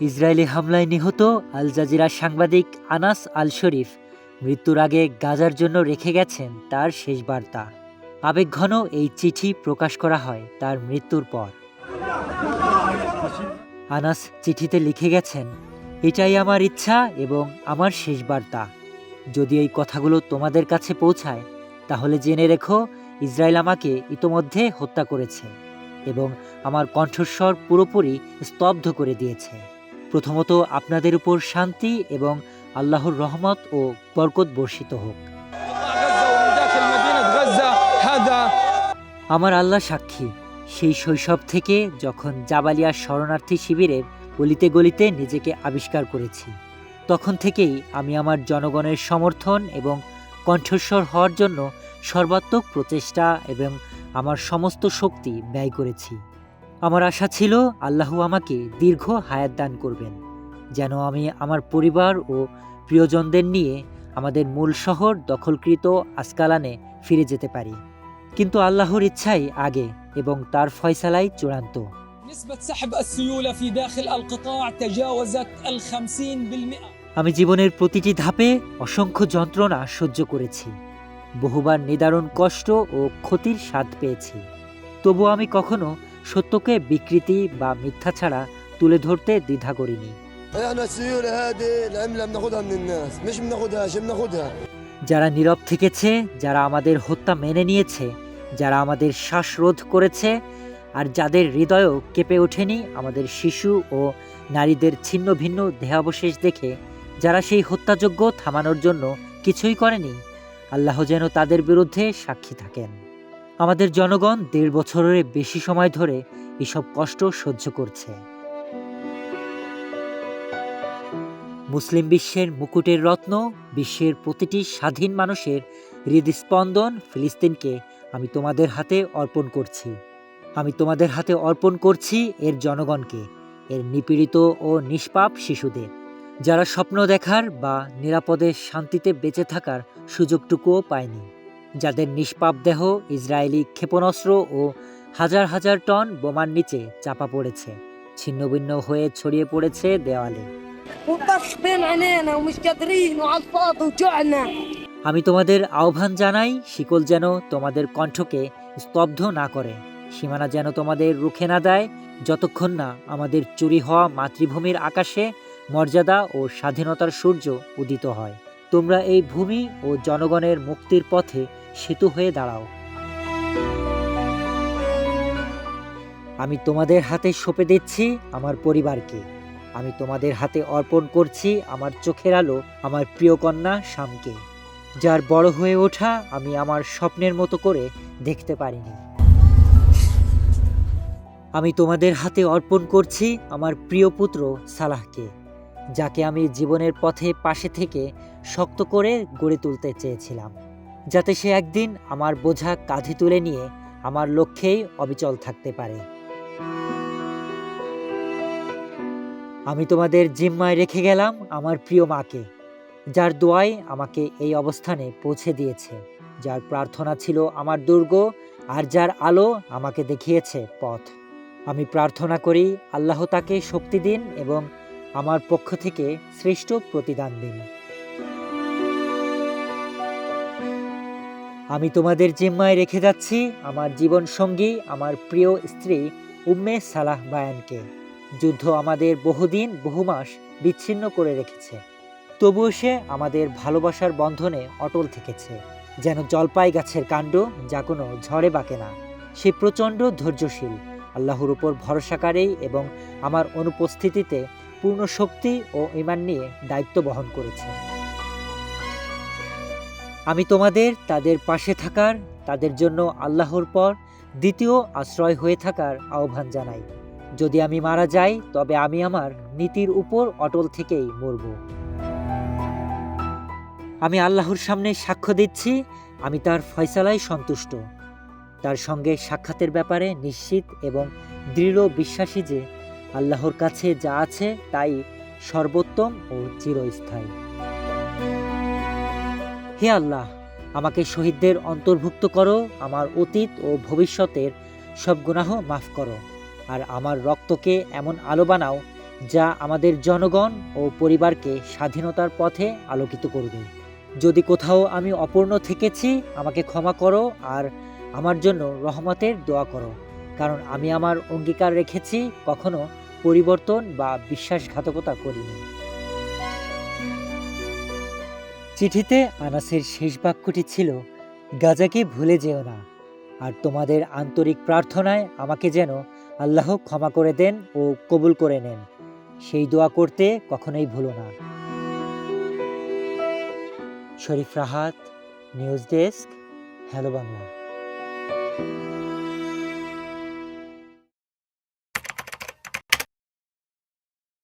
Israeli হামলায় নিহত Al Jazeera সাংবাদিক আনাস আল শরীফ মৃত্যুর আগে গাজার জন্য রেখে গেছেন তার শেষ বার্তা। আবেগঘন এই চিঠি প্রকাশ করা হয় তার মৃত্যুর পর। আনাস চিঠিতে লিখে গেছেন, এটাই আমার ইচ্ছা এবং আমার শেষ বার্তা। যদি এই কথাগুলো তোমাদের কাছে পৌঁছায়, তাহলে জেনে রেখো, ইসরায়েল আমাকে ইতোমধ্যে হত্যা করেছে। এবং আমার কণ্ঠস্বর পুরোপুরি স্তব্ধ করে দিয়েছে। প্রথমত আপনাদের উপর শান্তি এবং আল্লাহর রহমত ও বরকত বর্ষিত হোক। আমার আল্লাহ সাক্ষী। সেই শৈশব থেকে যখন জাবালিয়া শরণার্থী শিবিরের গলিতে গলিতে নিজেকে আবিষ্কার করেছি, তখন থেকেই আমি আমার জনগণের সমর্থন এবং কণ্ঠস্বর হওয়ার জন্য সর্বাত্মক প্রচেষ্টা এবং আমার সমস্ত শক্তি ব্যয় করেছি। আমার আশা ছিল আল্লাহ আমাকে দীর্ঘ হায়াত দান করবেন যেন আমি আমার পরিবার ও প্রিয়জনদের নিয়ে আমাদের মূল শহর দখলকৃত আসকালানে ফিরে যেতে পারি। কিন্তু আল্লাহর ইচ্ছাই আগে এবং তার ফয়সালাই চূড়ান্ত। আমি জীবনের প্রতিটি ধাপে অসংখ্য যন্ত্রণা সহ্য করেছি। বহুবার নিদারুণ কষ্ট ও ক্ষতির স্বাদ পেয়েছি। তবু আমি কখনো সত্যকে বিকৃতি বা মিথ্যা ছাড়া তুলে ধরতে দ্বিধা করিনি। যারা নীরব থেকেছে, যারা আমাদের হত্যা মেনে নিয়েছে, যারা আমাদের শ্বাসরোধ করেছে, আর যাদের হৃদয়ও কেঁপে ওঠেনি আমাদের শিশু ও নারীদের ছিন্ন ভিন্ন দেহাবশেষ দেখে, যারা সেই হত্যাযোগ্য থামানোর জন্য কিছুই করেনি আল্লাহ যেন তাদের বিরুদ্ধে সাক্ষী থাকেন। আমাদের জনগণ দেড় বছরের বেশি সময় ধরে এসব কষ্ট সহ্য করছে। মুসলিম বিশ্বের মুকুটের রত্ন, বিশ্বের প্রতিটি স্বাধীন মানুষের হৃদস্পন্দন ফিলিস্তিনকে আমি তোমাদের হাতে অর্পণ করছি। আমি তোমাদের হাতে অর্পণ করছি এর জনগণকে, এর নিপীড়িত ও নিষ্পাপ শিশুদের। যারা স্বপ্ন দেখার বা নিরাপদে শান্তিতে বেঁচে থাকার সুযোগটুকুও পায়নি। যাদের নিষ্পাপ দেহ, ইসরায়েলি ক্ষেপণাস্ত্র ও হাজার হাজার টন বোমার নিচে চাপা পড়েছে, ছিন্নভিন্ন হয়ে ছড়িয়ে পড়েছে দেওয়ালে। আমি তোমাদের আহ্বান জানাই, শিকল যেন তোমাদের কণ্ঠকে স্তব্ধ না করে, সীমানা যেন তোমাদের রুখে না দেয়, যতক্ষণ না আমাদের চুরি হওয়া মাতৃভূমির আকাশে মর্যাদা ও স্বাধীনতার সূর্য উদিত হয়। তোমরা এই ভূমি ও জনগণের মুক্তির পথে সেতু হয়ে দাঁড়াও। আমি তোমাদের হাতে সঁপে দিচ্ছি আমার পরিবারকে। আমি তোমাদের হাতে অর্পণ করছি আমার চোখের আলো আমার প্রিয় কন্যা শামকে যার বড় হয়ে ওঠা আমি আমার স্বপ্নের মতো করে দেখতে পারিনি। আমি তোমাদের হাতে অর্পণ করছি আমার প্রিয় পুত্র সালাহকে। যাকে আমি জীবনের পথে পাশে থেকে শক্ত করে গড়ে তুলতে চেয়েছিলাম, যাতে সে একদিন আমার বোঝা কাঁধে তুলে নিয়ে আমার লক্ষ্যেই অবিচল থাকতে পারে। আমি তোমাদের জিম্মায় রেখে গেলাম আমার প্রিয় মাকে, যার দোয়াই আমাকে এই অবস্থানে পৌঁছে দিয়েছে, যার প্রার্থনা ছিল আমার দুর্গ আর যার আলো আমাকে দেখিয়েছে পথ। আমি প্রার্থনা করি আল্লাহ তাকে শক্তি দিন এবং আমার পক্ষ থেকে শ্রেষ্ঠ প্রতিদান দিন। আমি তোমাদের জিম্মায় রেখে যাচ্ছি আমার জীবন সঙ্গী আমার প্রিয় স্ত্রী উম্মে সালাহ বায়ানকে। যুদ্ধ আমাদের বহুদিন বহু মাস বিচ্ছিন্ন করে রেখেছে। তবুও সে আমাদের ভালোবাসার বন্ধনে অটল থেকেছে। যেন জলপাই গাছের কাণ্ড যা কোনো ঝড়ে বাঁকে না। সে প্রচণ্ড ধৈর্যশীল। আল্লাহর উপর ভরসাকারী এবং আমার অনুপস্থিতিতে পূর্ণ শক্তি ও ইমান নিয়ে দায়িত্ব বহন করেছে। আমি তোমাদের, তাদের পাশে থাকার, তাদের জন্য আল্লাহর পর দ্বিতীয় আশ্রয় হয়ে থাকার আহ্বান জানাই। যদি আমি মারা যাই, তবে আমি আমার নীতির উপর অটল থেকেই মরব। আমি আল্লাহর সামনে সাক্ষ্য দিচ্ছি, আমি তার ফয়সালায় সন্তুষ্ট। তার সঙ্গে সাক্ষাতের ব্যাপারে নিশ্চিত এবং দৃঢ় বিশ্বাসী যে আল্লাহর কাছে যা আছে তাই সর্বোত্তম ও চিরস্থায়ী। হে আল্লাহ, আমাকে শহীদদের অন্তর্ভুক্ত করো, আমার অতীত ও ভবিষ্যতের সব গুনাহ মাফ করো, আর আমার রক্তকে এমন আলো বানাও যা আমাদের জনগণ ও পরিবারকে স্বাধীনতার পথে আলোকিত করবে। যদি কোথাও আমি অপূর্ণ থেকেছি, আমাকে ক্ষমা করো আর আমার জন্য রহমতের দোয়া করো। কারণ আমি আমার অঙ্গীকার রেখেছি, কখনো পরিবর্তন বা বিশ্বাসঘাতকতা করিনি। চিঠিতে আনাসের শেষ বাক্যটি ছিল, গাজাকে ভুলে যেও না, আর তোমাদের আন্তরিক প্রার্থনায় আমাকে যেন আল্লাহ ক্ষমা করে দেন ও কবুল করে নেন। সেই দোয়া করতে কখনোই ভুলো না। Sharif Rahat, news desk, hello Bangla.